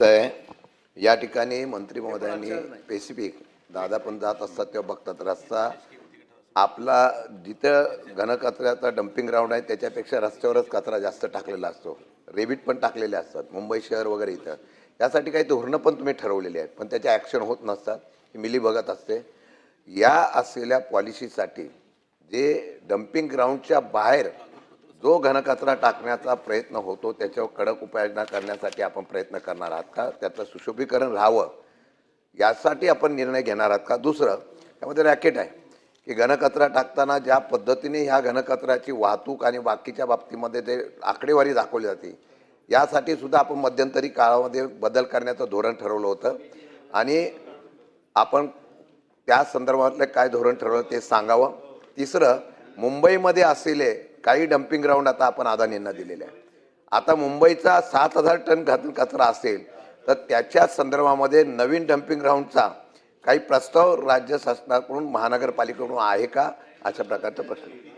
तर या ठिकाणी मंत्री महोदयांनी स्पेसिफिक दादा पण जात असतात तेव्हा बघतात रस्ता. आपला जिथं घनकचऱ्याचा डम्पिंग ग्राउंड आहे त्याच्यापेक्षा रस्त्यावरच कचरा जास्त टाकलेला असतो. रेबिट पण टाकलेले असतात. मुंबई शहर वगैरे इथं. यासाठी काही धोरणं पण तुम्ही ठरवलेली आहेत. पण त्याचे ॲक्शन होत नसतात. ही मिली बघत असते. या असलेल्या पॉलिसीसाठी जे डम्पिंग ग्राउंडच्या बाहेर जो घनकचरा टाकण्याचा प्रयत्न होतो त्याच्यावर कडक उपाययोजना करण्यासाठी आपण प्रयत्न करणार आहात का? त्याचं सुशोभीकरण राहावं यासाठी आपण निर्णय घेणार आहात का? दुसरं त्यामध्ये रॅकेट आहे की घनकचरा टाकताना ज्या पद्धतीने ह्या घनकचऱ्याची वाहतूक आणि बाकीच्या बाबतीमध्ये ते आकडेवारी दाखवली जाते यासाठी सुद्धा आपण मध्यंतरी काळामध्ये बदल करण्याचं धोरण ठरवलं होतं. आणि आपण त्या संदर्भातलं काय धोरण ठरवलं ते सांगावं. तिसरं मुंबईमध्ये असलेले काही डम्पिंग ग्राउंड आता आपण अदानींना दिलेले आहे आता मुंबईचा सात हजार टन घन कचरा असेल तर त्याच्या संदर्भामध्ये नवीन डम्पिंग ग्राउंडचा काही प्रस्ताव राज्य शासनाकडून महानगरपालिकेकडून आहे का? अशा प्रकारचा प्रश्न.